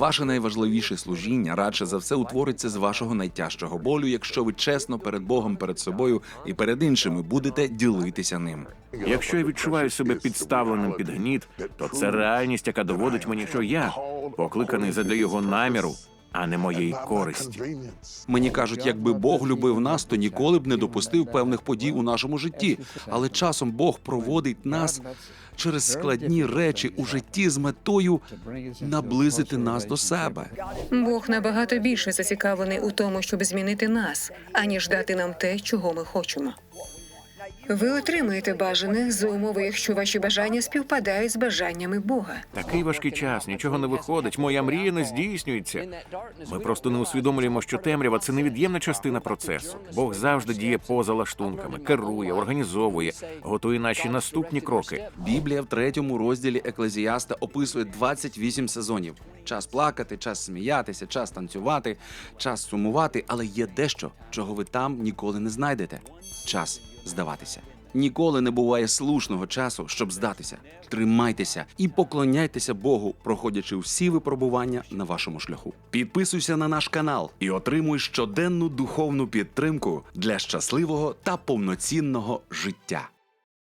Ваше найважливіше служіння радше за все утвориться з вашого найтяжчого болю, якщо ви чесно перед Богом, перед собою і перед іншими будете ділитися ним. Якщо я відчуваю себе підставленим під гніт, то це реальність, яка доводить мені, що я покликаний задля його наміру, а не моєї користі. Мені кажуть, якби Бог любив нас, то ніколи б не допустив певних подій у нашому житті. Але часом Бог проводить нас через складні речі у житті з метою наблизити нас до себе. Бог набагато більше зацікавлений у тому, щоб змінити нас, аніж дати нам те, чого ми хочемо. Ви отримаєте бажане за умови, якщо ваші бажання співпадають з бажаннями Бога. Такий важкий час, нічого не виходить. Моя мрія не здійснюється. Ми просто не усвідомлюємо, що темрява це невід'ємна частина процесу. Бог завжди діє поза лаштунками, керує, організовує, готує наші наступні кроки. Біблія в третьому розділі Еклезіаста описує 28 сезонів: час плакати, час сміятися, час танцювати, час сумувати, але є дещо, чого ви там ніколи не знайдете. Час здаватися. Ніколи не буває слушного часу, щоб здатися. Тримайтеся і поклоняйтеся Богу, проходячи всі випробування на вашому шляху. Підписуйся на наш канал і отримуй щоденну духовну підтримку для щасливого та повноцінного життя.